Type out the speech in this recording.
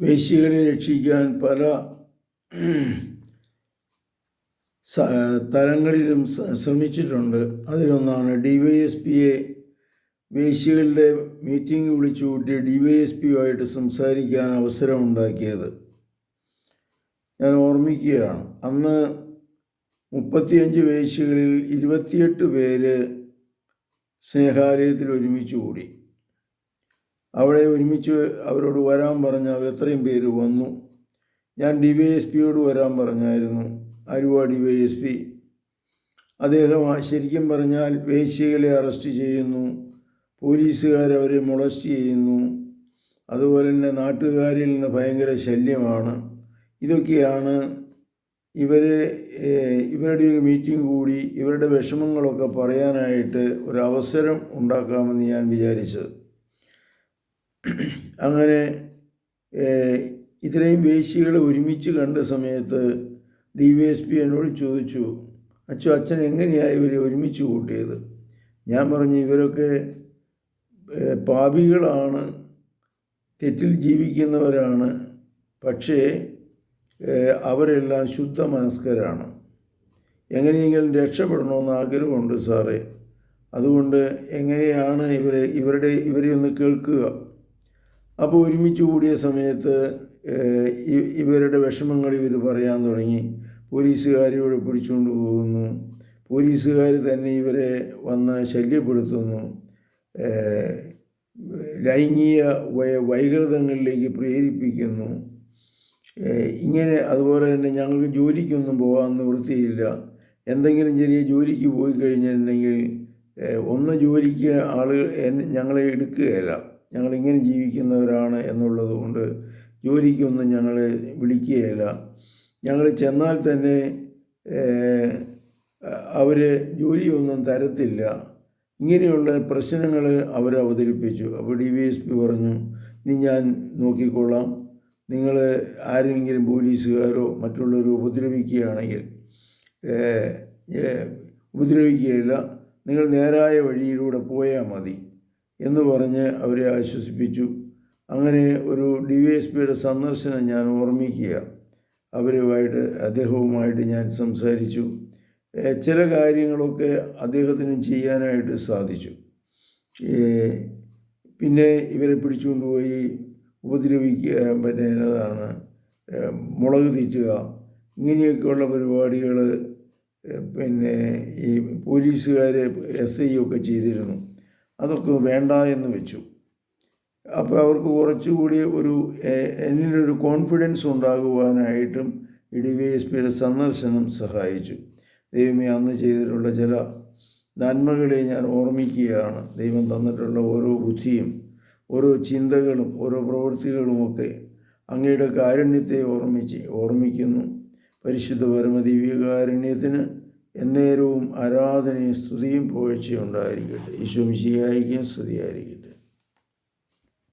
വേശ്യകളെ രക്ഷിക്കാൻ പല തലങ്ങളിലും ശ്രമിച്ചിട്ടുണ്ട്. അതിലൊന്നാണ് ഡി വൈ എസ് പിയെ വേശികളുടെ മീറ്റിംഗ് വിളിച്ചു കൂട്ടി ഡി വൈ എസ് പിയുമായിട്ട് സംസാരിക്കാൻ അവസരമുണ്ടാക്കിയത്. ഞാൻ ഓർമ്മിക്കുകയാണ്. അന്ന് മുപ്പത്തിയഞ്ച് വേശികളിൽ ഇരുപത്തിയെട്ട് പേര് സ്നേഹാലയത്തിൽ ഒരുമിച്ച് കൂടി. അവിടെ ഒരുമിച്ച് അവരോട് വരാൻ പറഞ്ഞ അവരെത്രയും പേര് വന്നു. ഞാൻ ഡി വൈ എസ് പിയോട് വരാൻ പറഞ്ഞായിരുന്നു. അരുവ ഡി വൈ എസ് പി അദ്ദേഹം ശരിക്കും പറഞ്ഞാൽ വേശ്യകളെ അറസ്റ്റ് ചെയ്യുന്നു. പോലീസുകാർ അവരെ മുളസ്റ്റ് ചെയ്യുന്നു. അതുപോലെ തന്നെ നാട്ടുകാരിൽ നിന്ന് ഭയങ്കര ശല്യമാണ്. ഇതൊക്കെയാണ് ഇവരെ ഇവരുടെ ഒരു മീറ്റിംഗ് കൂടി ഇവരുടെ വിഷമങ്ങളൊക്കെ പറയാനായിട്ട് ഒരവസരം ഉണ്ടാക്കാമെന്ന് ഞാൻ വിചാരിച്ചത്. അങ്ങനെ ഇത്രയും വേശികളെ ഒരുമിച്ച് കണ്ട സമയത്ത് ഡി വൈ എസ് പി എന്നോട് ചോദിച്ചു അച്ഛൻ അച്ഛൻ എങ്ങനെയാണ് ഇവരെ ഒരുമിച്ച് കൂട്ടിയത്? ഞാൻ പറഞ്ഞു ഇവരൊക്കെ പാപികളാണ് തെറ്റിൽ ജീവിക്കുന്നവരാണ് പക്ഷേ അവരെല്ലാം ശുദ്ധ മനസ്കരാണ് എങ്ങനെയെങ്കിലും രക്ഷപ്പെടണമെന്ന് ആഗ്രഹമുണ്ട് സാറേ. അതുകൊണ്ട് എങ്ങനെയാണ് ഇവരെ ഇവരുടെ ഇവരെ ഒന്ന് കേൾക്കുക. അപ്പോൾ ഒരുമിച്ച് കൂടിയ സമയത്ത് ഇവരുടെ വിഷമങ്ങൾ ഇവർ പറയാൻ തുടങ്ങി. പോലീസുകാർ ഇവിടെ പിടിച്ചുകൊണ്ട് പോകുന്നു. പോലീസുകാർ തന്നെ ഇവരെ വന്ന് ശല്യപ്പെടുത്തുന്നു. ലൈംഗിക വൈകൃതങ്ങളിലേക്ക് പ്രേരിപ്പിക്കുന്നു. ഇങ്ങനെ അതുപോലെ തന്നെ ഞങ്ങൾക്ക് ജോലിക്കൊന്നും പോകാൻ നിവൃത്തിയില്ല. എന്തെങ്കിലും ചെറിയ ജോലിക്ക് പോയി കഴിഞ്ഞിട്ടുണ്ടെങ്കിൽ ഒന്ന് ജോലിക്ക് ആളുകൾ ഞങ്ങളെ എടുക്കുകയില്ല. ഞങ്ങളിങ്ങനെ ജീവിക്കുന്നവരാണ് എന്നുള്ളത് കൊണ്ട് ജോലിക്കൊന്നും ഞങ്ങളെ വിളിക്കുകയില്ല. ഞങ്ങൾ ചെന്നാൽ തന്നെ അവർ ജോലിയൊന്നും തരത്തില്ല. ഇങ്ങനെയുള്ള പ്രശ്നങ്ങൾ അവർ അവതരിപ്പിച്ചു. അപ്പോൾ ഡി വി എസ് പി പറഞ്ഞു ഇനി ഞാൻ നോക്കിക്കൊള്ളാം. നിങ്ങൾ ആരെങ്കിലും പോലീസുകാരോ മറ്റുള്ളവരോ ഉപദ്രവിക്കുകയാണെങ്കിൽ ഉപദ്രവിക്കുകയില്ല. നിങ്ങൾ നേരായ വഴിയിലൂടെ പോയാൽ മതി. എന്ന് പറഞ്ഞ് അവരെ ആശ്വസിപ്പിച്ചു. അങ്ങനെ ഒരു ഡി വൈ എസ് പിയുടെ സന്ദർശനം ഞാൻ ഓർമ്മിക്കുക. അവരുമായിട്ട് അദ്ദേഹവുമായിട്ട് ഞാൻ സംസാരിച്ചു. ചില കാര്യങ്ങളൊക്കെ അദ്ദേഹത്തിന് ചെയ്യാനായിട്ട് സാധിച്ചു. പിന്നെ ഇവരെ പിടിച്ചുകൊണ്ടുപോയി ഉപദ്രവിക്കുക പിന്നെ എന്നതാണ് മുളക് തീറ്റുക ഇങ്ങനെയൊക്കെയുള്ള പരിപാടികൾ പിന്നെ ഈ പോലീസുകാർ എസ് ഐ ഒക്കെ ചെയ്തിരുന്നു. അതൊക്കെ വേണ്ട എന്ന് വെച്ചു. അപ്പോൾ അവർക്ക് കുറച്ചുകൂടി ഒരു എന്നിലൊരു കോൺഫിഡൻസ് ഉണ്ടാകുവാനായിട്ടും ഇ ഡി വി എസ് പിയുടെ സന്ദർശനം സഹായിച്ചു. ദൈവമേ അന്ന് ചെയ്തിട്ടുള്ള ചില നന്മകളെ ഞാൻ ഓർമ്മിക്കുകയാണ്. ദൈവം തന്നിട്ടുള്ള ഓരോ ബുദ്ധിയും ഓരോ ചിന്തകളും ഓരോ പ്രവൃത്തികളുമൊക്കെ അങ്ങയുടെ കാരുണ്യത്തെ ഓർമ്മിച്ച് ഓർമ്മിക്കുന്നു. പരിശുദ്ധ പരമദിവ്യകാരുണ്യത്തിന് എന്നേരവും ആരാധനയും സ്തുതിയും പുകഴ്ചയും ഉണ്ടായിരിക്കട്ടെ. ഈശോ മിശിഹായിക്കും സ്തുതിയായിരിക്കട്ടെ.